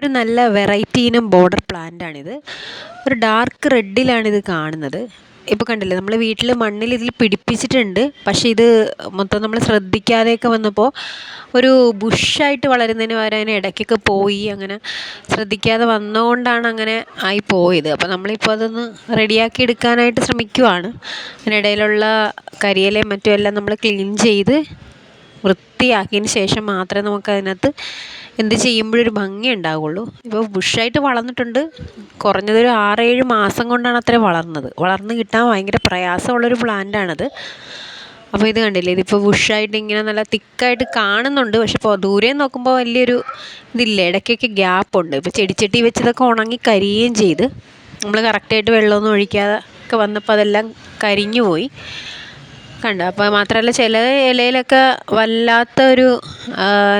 ഒരു നല്ല വെറൈറ്റി ഇനം ബോർഡർ പ്ലാന്റ് ആണിത് ഒരു ഡാർക്ക് റെഡിലാണിത് കാണുന്നത്. ഇപ്പോൾ കണ്ടില്ലേ നമ്മൾ വീട്ടിൽ മണ്ണിൽ ഇതിൽ പിടിപ്പിച്ചിട്ടുണ്ട്. പക്ഷേ ഇത് മൊത്തം നമ്മൾ ശ്രദ്ധിക്കാതെയൊക്കെ വന്നപ്പോൾ ഒരു ബുഷായിട്ട് വളരുന്നതിന് പകരം അതിന് ഇടയ്ക്കൊക്കെ പോയി അങ്ങനെ ശ്രദ്ധിക്കാതെ വന്നുകൊണ്ടാണ് അങ്ങനെ ആയി പോയത്. അപ്പോൾ നമ്മളിപ്പോൾ അതൊന്ന് റെഡിയാക്കി എടുക്കാനായിട്ട് ശ്രമിക്കുവാണ്. അതിനിടയിലുള്ള കരിയിലയും മറ്റും എല്ലാം നമ്മൾ ക്ലീൻ ചെയ്ത് വൃത്തിയാക്കിയതിന് ശേഷം മാത്രമേ നമുക്ക് അതിനകത്ത് എന്ത് ചെയ്യുമ്പോഴൊരു ഭംഗി ഉണ്ടാവുള്ളൂ. ഇപ്പോൾ ബുഷായിട്ട് വളർന്നിട്ടുണ്ട്. കുറഞ്ഞതൊരു ആറേഴ് മാസം കൊണ്ടാണ് അത്രയും വളർന്നത്. വളർന്ന് കിട്ടാൻ ഭയങ്കര പ്രയാസമുള്ളൊരു പ്ലാന്റാണത് അപ്പോൾ ഇത് കണ്ടില്ലേ ഇതിപ്പോൾ ബുഷായിട്ട് ഇങ്ങനെ നല്ല തിക്കായിട്ട് കാണുന്നുണ്ട്. പക്ഷെ ഇപ്പോൾ ദൂരെ നോക്കുമ്പോൾ വലിയൊരു ഇതില്ല. ഇടയ്ക്കൊക്കെ ഗ്യാപ്പുണ്ട് ഇപ്പോൾ ചെടിച്ചട്ടി വെച്ചതൊക്കെ ഉണങ്ങി കരിയുകയും ചെയ്ത്. നമ്മൾ കറക്റ്റായിട്ട് വെള്ളമൊന്നും ഒഴിക്കാതെ ഒക്കെ വന്നപ്പോൾ അതെല്ലാം കരിഞ്ഞു പോയി. കണ്ടോ. അപ്പോൾ മാത്രമല്ല ചില ഇലയിലൊക്കെ വല്ലാത്ത ഒരു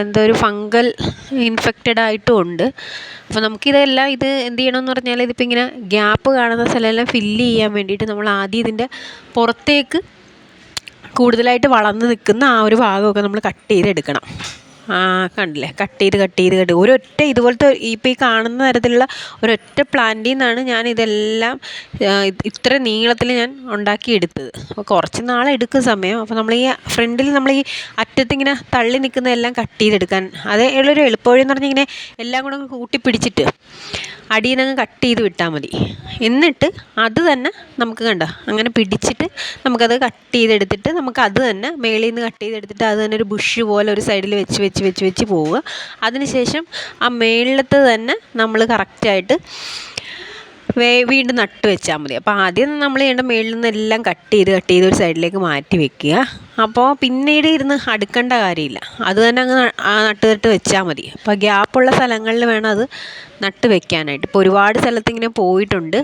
എന്തോ ഒരു ഫംഗൽ ഇൻഫെക്റ്റഡ് ആയിട്ടും ഉണ്ട്. അപ്പോൾ നമുക്കിതെല്ലാം ഇത് എന്ത് ചെയ്യണമെന്ന് പറഞ്ഞാൽ ഇതിപ്പോൾ ഇങ്ങനെ ഗ്യാപ്പ് കാണുന്ന സ്ഥലമെല്ലാം ഫില്ല് ചെയ്യാൻ വേണ്ടിയിട്ട് നമ്മൾ ആദ്യം ഇതിന്റെ പുറത്തേക്ക് കൂടുതലായിട്ട് വളർന്ന് നിൽക്കുന്ന ആ ഒരു ഭാഗമൊക്കെ നമ്മൾ കട്ട് ചെയ്തെടുക്കണം. കണ്ടില്ലേ? കട്ട് ചെയ്ത് കട്ട് ചെയ്ത് കട്ട് ഒരൊറ്റ ഇതുപോലത്തെ ഇപ്പോൾ ഈ കാണുന്ന തരത്തിലുള്ള ഒരൊറ്റ പ്ലാന്റിൽ നിന്നാണ് ഞാൻ ഇതെല്ലാം ഇത്ര നീളത്തിൽ ഞാൻ ഉണ്ടാക്കിയെടുത്തത്. അപ്പോൾ കുറച്ച് നാളെടുക്കും സമയം. അപ്പോൾ നമ്മൾ ഈ ഫ്രണ്ടിൽ നമ്മൾ ഈ അറ്റത്തിങ്ങനെ തള്ളി നിൽക്കുന്നതെല്ലാം കട്ട് ചെയ്തെടുക്കാൻ അതേ ഉള്ളൊരു എളുപ്പവഴി എന്ന് പറഞ്ഞാൽ ഇങ്ങനെ എല്ലാം കൂടെ കൂട്ടി പിടിച്ചിട്ട് അടിയിൽ നിന്ന് കട്ട് ചെയ്ത് വിട്ടാൽ മതി. എന്നിട്ട് അത് തന്നെ നമുക്ക് കണ്ട? അങ്ങനെ പിടിച്ചിട്ട് നമുക്കത് കട്ട് ചെയ്തെടുത്തിട്ട് നമുക്ക് അത് തന്നെ മേളിൽ നിന്ന് കട്ട് ചെയ്തെടുത്തിട്ട് അത് തന്നെ ഒരു ബുഷ് പോലെ ഒരു സൈഡിൽ വെച്ച് വെച്ച് വെച്ച് വെച്ച് പോവുക. അതിനുശേഷം ആ മേളിലത്തെ തന്നെ നമ്മൾ കറക്റ്റായിട്ട് വേ വീണ്ടും നട്ട് വെച്ചാൽ മതി. അപ്പോൾ ആദ്യം നമ്മൾ ചെയ്യേണ്ട മേളിൽ നിന്ന് എല്ലാം കട്ട് ചെയ്ത് കട്ട് ചെയ്ത് ഒരു സൈഡിലേക്ക് മാറ്റി വെക്കുക. അപ്പോൾ പിന്നീട് ഇരുന്ന് അടുക്കേണ്ട കാര്യമില്ല. അത് തന്നെ അങ്ങ് നട്ട് നട്ട് വെച്ചാൽ മതി. അപ്പോൾ ഗ്യാപ്പുള്ള സ്ഥലങ്ങളിൽ വേണം അത് നട്ട് വെക്കാനായിട്ട്. ഇപ്പോൾ ഒരുപാട് സ്ഥലത്ത് ഇങ്ങനെ പോയിട്ടുണ്ട്.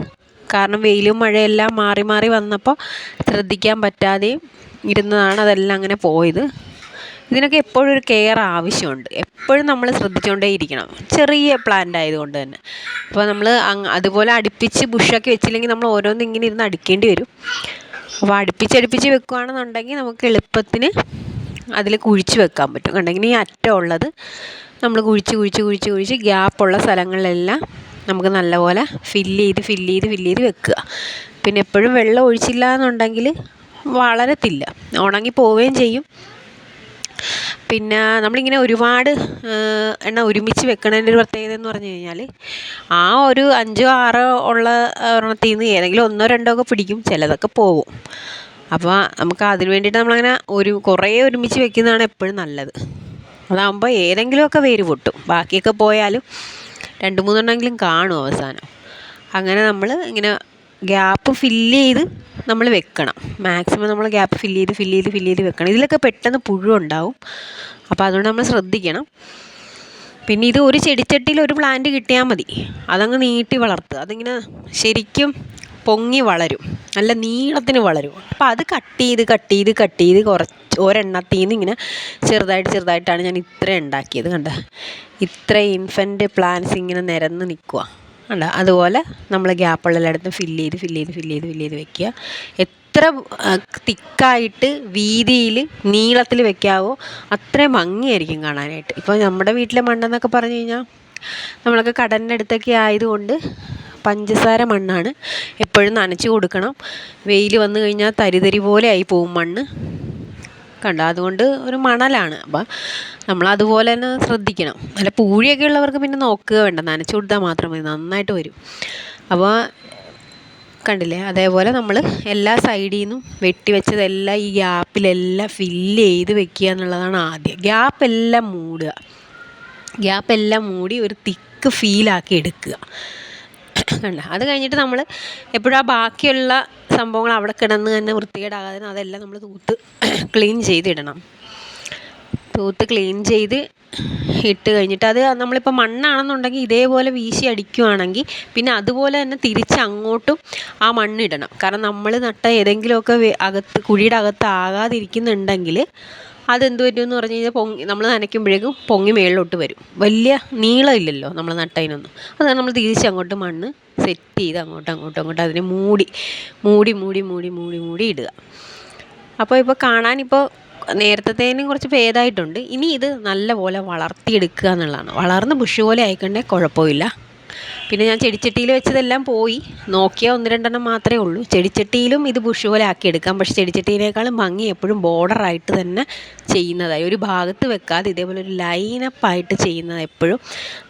കാരണം വെയിലും മഴയെല്ലാം മാറി മാറി വന്നപ്പോൾ ശ്രദ്ധിക്കാൻ പറ്റാതെയും ഇരുന്നതാണ് അതെല്ലാം അങ്ങനെ പോയത്. ഇതിനൊക്കെ എപ്പോഴും ഒരു കെയർ ആവശ്യമുണ്ട്. എപ്പോഴും നമ്മൾ ശ്രദ്ധിച്ചുകൊണ്ടേ ഇരിക്കണം ചെറിയ പ്ലാന്റ് ആയതുകൊണ്ട് തന്നെ. അപ്പോൾ നമ്മൾ അതുപോലെ അടുപ്പിച്ച് ബുഷൊക്കെ വെച്ചില്ലെങ്കിൽ നമ്മൾ ഓരോന്ന് ഇങ്ങനെ ഇരുന്ന് അടിക്കേണ്ടി വരും. അപ്പോൾ അടുപ്പിച്ച് അടുപ്പിച്ച് വെക്കുകയാണെന്നുണ്ടെങ്കിൽ നമുക്ക് എളുപ്പത്തിന് അതിൽ കുഴിച്ച് വെക്കാൻ പറ്റും. കണ്ടെങ്കിൽ ഈ അറ്റം ഉള്ളത് നമ്മൾ കുഴിച്ച് കുഴിച്ച് കുഴിച്ച് കുഴിച്ച് ഗ്യാപ്പുള്ള സ്ഥലങ്ങളിലെല്ലാം നമുക്ക് നല്ലപോലെ ഫില്ല് ചെയ്ത് ഫില്ല് ചെയ്ത് ഫില്ല് ചെയ്ത് വെക്കുക. പിന്നെ എപ്പോഴും വെള്ളം ഒഴിച്ചില്ല എന്നുണ്ടെങ്കിൽ വളരത്തില്ല. ഉണങ്ങി പോവുകയും ചെയ്യും. പിന്നെ നമ്മളിങ്ങനെ ഒരുപാട് എണ്ണ ഒരുമിച്ച് വെക്കണതിന്റെ ഒരു പ്രത്യേകത എന്ന് പറഞ്ഞു കഴിഞ്ഞാൽ ആ ഒരു അഞ്ചോ ആറോ ഉള്ള ഒരെണ്ണത്തിൽ നിന്ന് ഏതെങ്കിലും ഒന്നോ രണ്ടോ ഒക്കെ പിടിക്കും ചിലതൊക്കെ പോകും അപ്പോൾ നമുക്ക് അതിന് വേണ്ടിയിട്ട് നമ്മളങ്ങനെ ഒരു കുറേ ഒരുമിച്ച് വെക്കുന്നതാണ് എപ്പോഴും നല്ലത്. അതാകുമ്പോൾ ഏതെങ്കിലുമൊക്കെ വേര് പൊട്ടും. ബാക്കിയൊക്കെ പോയാലും രണ്ട് മൂന്നെണ്ണമെങ്കിലും കാണും അവസാനം. അങ്ങനെ നമ്മൾ ഇങ്ങനെ ഗ്യാപ്പ് ഫില്ല് ചെയ്ത് നമ്മൾ വെക്കണം. മാക്സിമം നമ്മൾ ഗ്യാപ്പ് ഫില്ല് ചെയ്ത് ഫില്ല് ചെയ്ത് ഫില്ല് ചെയ്ത് വെക്കണം. ഇതിലൊക്കെ പെട്ടെന്ന് പുഴു ഉണ്ടാവും. അപ്പോൾ അതുകൊണ്ട് നമ്മൾ ശ്രദ്ധിക്കണം. പിന്നെ ഇത് ഒരു ചെടിച്ചട്ടിയിൽ ഒരു പ്ലാന്റ് കിട്ടിയാൽ മതി. അതങ്ങ് നീട്ടി വളർത്തുക. അതിങ്ങനെ ശരിക്കും പൊങ്ങി വളരും. നല്ല നീളത്തിന് വളരും. അപ്പോൾ അത് കട്ട് ചെയ്ത് കട്ട് ചെയ്ത് കട്ട് ചെയ്ത് കുറച്ച് ഒരെണ്ണത്തിൽ നിന്ന് ഇങ്ങനെ ചെറുതായിട്ട് ചെറുതായിട്ടാണ് ഞാൻ ഇത്ര ഉണ്ടാക്കിയത്. കണ്ട? ഇത്ര ഇൻഫന്റ് പ്ലാന്റ്സ് ഇങ്ങനെ നിരന്ന് നിൽക്കുക കണ്ട അതുപോലെ നമ്മൾ ഗ്യാപ്പുള്ള എല്ലായിടത്തും ഫില്ല് ചെയ്ത് ഫില്ല് ചെയ്ത് ഫില്ല് ചെയ്ത് ഫില്ല് ചെയ്ത് വെക്കുക. എത്ര തിക്കായിട്ട് വീതിയിൽ നീളത്തിൽ വെക്കാവോ അത്രയും ഭംഗിയായിരിക്കും കാണാനായിട്ട്. ഇപ്പോൾ നമ്മുടെ വീട്ടിലെ മണ്ണെന്നൊക്കെ പറഞ്ഞു കഴിഞ്ഞാൽ നമ്മളൊക്കെ കടലിന്റെ അടുത്തൊക്കെ ആയതുകൊണ്ട് പഞ്ചസാര മണ്ണാണ് എപ്പോഴും നനച്ച് കൊടുക്കണം. വെയിൽ വന്നു കഴിഞ്ഞാൽ തരിതരി പോലെ ആയി പോവും മണ്ണ്. കണ്ടോ അതുകൊണ്ട് ഒരു മണലാണ്. അപ്പം നമ്മൾ അതുപോലെ തന്നെ ശ്രദ്ധിക്കണം. നല്ല പൂഴിയൊക്കെ ഉള്ളവർക്ക് പിന്നെ നോക്കുക വേണ്ട. നനച്ചു കൊടുത്താൽ മാത്രം മതി. നന്നായിട്ട് വരും. അപ്പോൾ കണ്ടില്ലേ? അതേപോലെ നമ്മൾ എല്ലാ സൈഡിൽ നിന്നും വെട്ടി വെച്ചതെല്ലാം ഈ ഗ്യാപ്പിലെല്ലാം ഫില്ല് ചെയ്ത് വെക്കുക എന്നുള്ളതാണ് ആദ്യം. ഗ്യാപ്പെല്ലാം മൂടുക. ഗ്യാപ്പെല്ലാം മൂടി ഒരു തിക്ക് ഫീലാക്കി എടുക്കുക. കണ്ട? അത് കഴിഞ്ഞിട്ട് നമ്മൾ എപ്പോഴും ആ ബാക്കിയുള്ള സംഭവങ്ങൾ അവിടെ കിടന്ന് തന്നെ വൃത്തികേടാകാതെ അതെല്ലാം നമ്മൾ തൂത്ത് ക്ലീൻ ചെയ്തിടണം. തൂത്ത് ക്ലീൻ ചെയ്ത് ഇട്ട് കഴിഞ്ഞിട്ട് അത് നമ്മളിപ്പോൾ മണ്ണാണെന്നുണ്ടെങ്കിൽ ഇതേപോലെ വീശി അടിക്കുകയാണെങ്കിൽ പിന്നെ അതുപോലെ തന്നെ തിരിച്ച് അങ്ങോട്ടും ആ മണ്ണിടണം കാരണം നമ്മൾ നട്ട ഏതെങ്കിലുമൊക്കെ അകത്ത് കുഴിയുടെ അകത്ത് ആകാതിരിക്കുന്നുണ്ടെങ്കിൽ അതെന്ത് പറ്റുമെന്ന് പറഞ്ഞു കഴിഞ്ഞാൽ പൊങ്ങി നമ്മൾ നനയ്ക്കുമ്പോഴേക്കും പൊങ്ങി മേളിലോട്ട് വരും. വലിയ നീളമില്ലല്ലോ നമ്മൾ നട്ടതിനൊന്നും. അതാണ് നമ്മൾ തിരിച്ച് അങ്ങോട്ട് മണ്ണ് സെറ്റ് ചെയ്ത് അങ്ങോട്ട് അങ്ങോട്ട് അങ്ങോട്ട് അതിനെ മൂടി മൂടി മൂടി മൂടി മൂടി മൂടി ഇടുക. അപ്പോൾ ഇപ്പോൾ കാണാനിപ്പോൾ നേരത്തേനും കുറച്ച് ഭേദമായിട്ടുണ്ട് ഇനി ഇത് നല്ലപോലെ വളർത്തിയെടുക്കുക എന്നുള്ളതാണ്. വളർന്ന് ബുഷ് പോലെ ആയിക്കണ്ടേ കുഴപ്പമില്ല. പിന്നെ ഞാൻ ചെടിച്ചട്ടിയിൽ വെച്ചതെല്ലാം പോയി. നോക്കിയാൽ ഒന്ന് രണ്ടെണ്ണം മാത്രമേ ഉള്ളൂ. ചെടിച്ചട്ടിയിലും ഇത് ബുഷ് പോലെ ആക്കിയെടുക്കാം പക്ഷേ ചെടിച്ചട്ടിയിനേക്കാളും ഭംഗി എപ്പോഴും ബോർഡറായിട്ട് തന്നെ ചെയ്യുന്നതായി. ഒരു ഭാഗത്ത് വെക്കാതെ ഇതേപോലെ ഒരു ലൈനപ്പായിട്ട് ചെയ്യുന്നത് എപ്പോഴും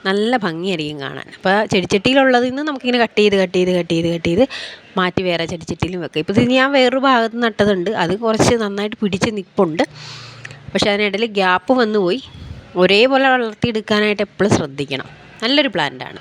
നല്ല ഭംഗിയായിരിക്കും കാണാൻ. അപ്പോൾ ചെടിച്ചട്ടിയിലുള്ളതിൽ നിന്ന് നമുക്കിങ്ങനെ കട്ട് ചെയ്ത് കട്ട് ചെയ്ത് കട്ട് ചെയ്ത് കട്ട് ചെയ്ത് മാറ്റി വേറെ ചെടിച്ചട്ടിയിലും വെക്കാം. ഇപ്പോൾ ഇത് ഞാൻ വേറൊരു ഭാഗത്ത് നട്ടതുണ്ട്. അത് കുറച്ച് നന്നായിട്ട് പിടിച്ച് നിൽപ്പുണ്ട് പക്ഷേ അതിനിടയിൽ ഗ്യാപ്പ് വന്നു പോയി ഒരേപോലെ വളർത്തിയെടുക്കാനായിട്ട് എപ്പോഴും ശ്രദ്ധിക്കണം. നല്ലൊരു പ്ലാന്റാണ്.